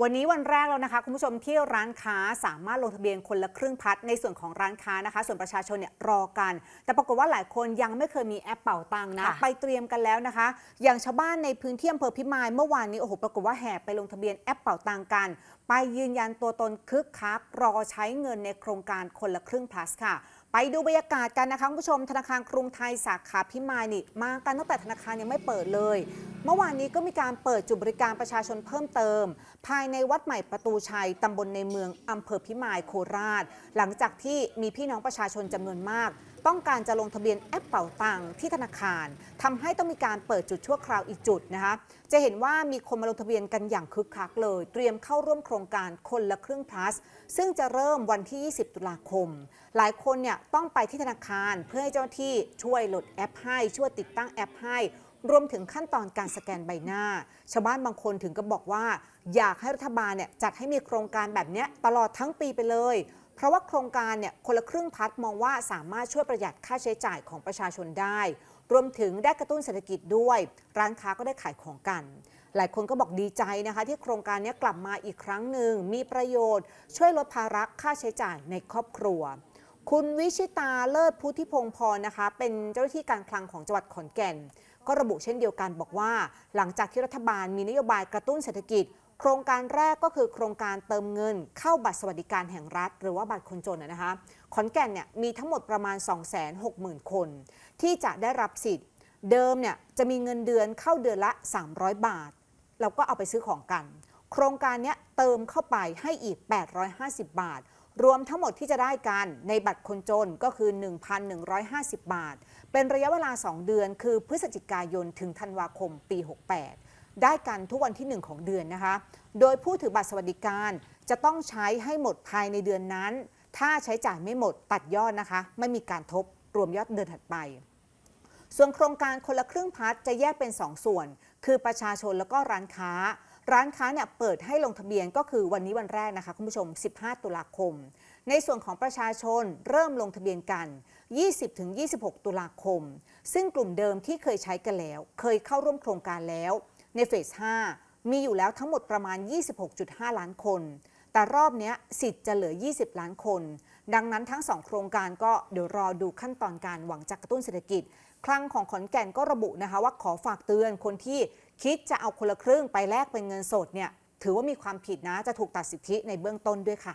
วันนี้วันแรกแล้วนะคะ คุณผู้ชมที่ร้านค้าสามารถลงทะเบียนคนละครึ่งพัดในส่วนของร้านค้านะคะ ส่วนประชาชนเนี่ยรอกัน แต่ปรากฏว่าหลายคนยังไม่เคยมีแอปเป่าตังค์นะค่ะไปเตรียมกันแล้วนะคะ อย่างชาวบ้านในพื้นที่อำเภอพิมายเมื่อวานนี้โอ้โหปรากฏว่าแห่ไปลงทะเบียนแอปเป่าตังค์กัน ไปยืนยันตัวตนคึกคักรอใช้เงินในโครงการคนละครึ่ง plus ค่ะไปดูบรรยากาศกันนะคะคุณผู้ชมธนาคารกรุงไทยสาขาพิมายนี่มากันตั้งแต่ธนาคารยังไม่เปิดเลย เมื่อวานนี้ก็มีการเปิดจุดบริการประชาชนเพิ่มเติม ภายในวัดใหม่ประตูชัยตำบลในเมืองอำเภอพิมายโคราช หลังจากที่มีพี่น้องประชาชนจำนวนมาก ต้องการจะลงทะเบียนแอปเป่าตังที่ธนาคารทำให้ต้องมีการเปิดจุดชั่วคราวอีกจุดนะคะจะเห็นว่ามีคนมาลงทะเบียนกันอย่างคึกคักเลย เตรียมเข้าร่วมโครงการคนละครึ่ง plus ซึ่งจะเริ่มวันที่ 20 ตุลาคม หลายคนเนี่ยต้องไปที่ธนาคารเพื่อให้เจ้าหน้าที่ช่วยโหลดแอปให้ช่วยติดตั้งแอปให้ รวมถึงขั้นตอนการสแกนใบหน้า ชาวบ้านบางคนถึงก็บอกว่า อยากให้รัฐบาลเนี่ยจัดให้มีโครงการแบบนี้ตลอดทั้งปีไปเลย เพราะว่าโครงการเนี่ยคนละครึ่งพัดมองว่าสามารถช่วยประหยัดค่าใช้จ่ายของประชาชนได้ รวมถึงได้กระตุ้นเศรษฐกิจด้วย ร้านค้าก็ได้ขายของกันหลายคนก็บอกดีใจนะคะ ที่โครงการนี้กลับมาอีกครั้งหนึ่งมีประโยชน์ ช่วยลดภาระค่าใช้จ่ายในครอบครัว คุณวิชิตาเลิศพุทธิพงศ์พรนะคะ เป็นเจ้าหน้าที่การคลังของจังหวัดขอนแก่น ก็ระบุเช่นเดียวกันบอกว่า หลังจากที่รัฐบาลมีนโยบายกระตุ้นเศรษฐกิจ โครงการแรกก็คือโครงการเติมเงิน เข้าบัตรสวัสดิการแห่งรัฐ หรือว่าบัตรคนจนนะคะขอนแก่นเนี่ยมีทั้งหมดประมาณ 260,000 คน ที่จะได้รับสิทธิ์ เดิมเนี่ยจะมีเงินเดือนเข้าเดือนละ 300 บาทเราก็เอาไปซื้อของกัน โครงการเนี้ยเติมเข้าไปให้อีก 850 บาท รวมทั้งหมดที่จะได้กันในบัตรคนจนก็คือ 1,150 บาท เป็นระยะเวลา 2 เดือน คือพฤศจิกายนถึงธันวาคมปี 68 ได้กันทุกวันที่ 1 ของเดือนนะคะ โดยผู้ถือบัตรสวัสดิการจะต้องใช้ให้หมดภายในเดือนนั้น ถ้าใช้จ่ายไม่หมดตัดยอดนะคะ ไม่มีการทบรวมยอดเดือนถัดไป ส่วนโครงการคนละครึ่งพัดจะแยกเป็น 2 ส่วน คือประชาชนแล้วก็ร้านค้า ร้านค้าเนี่ยเปิดให้ลงทะเบียนก็คือวันนี้วันแรกนะคะคุณผู้ชม 15 ตุลาคม ในส่วนของประชาชนเริ่มลงทะเบียนกัน 20-26 ตุลาคม ซึ่งกลุ่มเดิมที่เคยใช้กันแล้ว เคยเข้าร่วมโครงการแล้ว ในเฟส 5 มีอยู่แล้วทั้งหมดประมาณ 26.5 ล้านคน แต่รอบนี้สิทธิ์จะเหลือ 20 ล้านคน ดังนั้นทั้ง 2 โครงการก็เดี๋ยวรอดูขั้นตอนการหวังจะกระตุ้นเศรษฐกิจคลังของขอนแก่นก็ระบุนะคะว่าขอฝากเตือนคนที่ คิดจะเอาคนละครึ่งไปแลกเป็นเงินสดเนี่ยถือว่ามีความผิดนะจะถูกตัดสิทธิในเบื้องต้นด้วยค่ะ